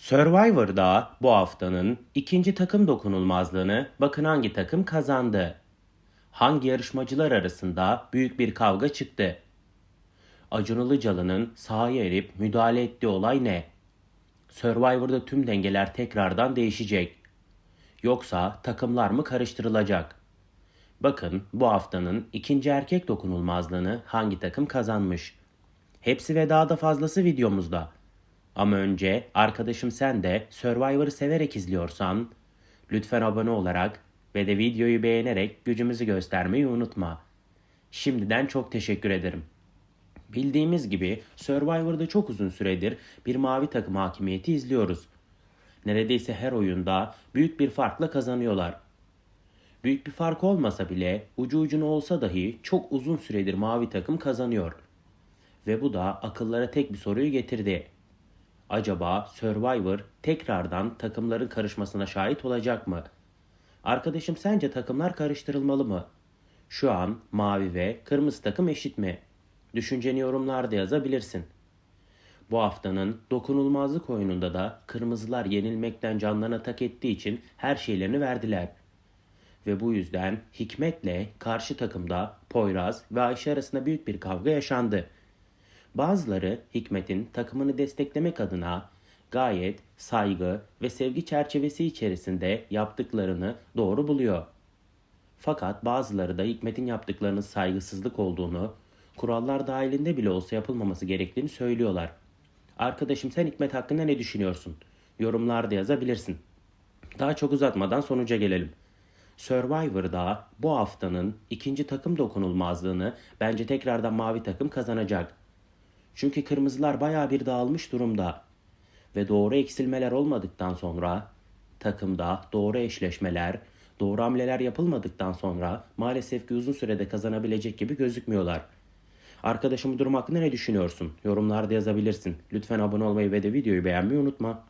Survivor'da bu haftanın ikinci takım dokunulmazlığını bakın hangi takım kazandı. Hangi yarışmacılar arasında büyük bir kavga çıktı? Acun Ilıcalı'nın sahaya erip müdahale ettiği olay ne? Survivor'da tüm dengeler tekrardan değişecek. Yoksa takımlar mı karıştırılacak? Bakın bu haftanın ikinci erkek dokunulmazlığını hangi takım kazanmış? Hepsi ve daha da fazlası videomuzda. Ama önce arkadaşım sen de Survivor'ı severek izliyorsan lütfen abone olarak ve de videoyu beğenerek gücümüzü göstermeyi unutma. Şimdiden çok teşekkür ederim. Bildiğimiz gibi Survivor'da çok uzun süredir bir mavi takım hakimiyeti izliyoruz. Neredeyse her oyunda büyük bir farkla kazanıyorlar. Büyük bir fark olmasa bile ucu ucuna olsa dahi çok uzun süredir mavi takım kazanıyor. Ve bu da akıllara tek bir soruyu getirdi. Acaba Survivor tekrardan takımların karışmasına şahit olacak mı? Arkadaşım sence takımlar karıştırılmalı mı? Şu an mavi ve kırmızı takım eşit mi? Düşünceni yorumlarda yazabilirsin. Bu haftanın dokunulmazlık oyununda da kırmızılar yenilmekten canlarına tak ettiği için her şeylerini verdiler. Ve bu yüzden Hikmet'le karşı takımda Poyraz ve Ayşe arasında büyük bir kavga yaşandı. Bazıları Hikmet'in takımını desteklemek adına gayet saygı ve sevgi çerçevesi içerisinde yaptıklarını doğru buluyor. Fakat bazıları da Hikmet'in yaptıklarının saygısızlık olduğunu, kurallar dahilinde bile olsa yapılmaması gerektiğini söylüyorlar. Arkadaşım sen Hikmet hakkında ne düşünüyorsun? Yorumlarda yazabilirsin. Daha çok uzatmadan sonuca gelelim. Survivor'da bu haftanın ikinci takım dokunulmazlığını bence tekrardan mavi takım kazanacak. Çünkü kırmızılar bayağı bir dağılmış durumda. Ve doğru eksilmeler olmadıktan sonra takımda doğru eşleşmeler, doğru hamleler yapılmadıktan sonra maalesef ki uzun sürede kazanabilecek gibi gözükmüyorlar. Arkadaşım bu durum hakkında ne düşünüyorsun? Yorumlarda yazabilirsin. Lütfen abone olmayı ve de videoyu beğenmeyi unutma.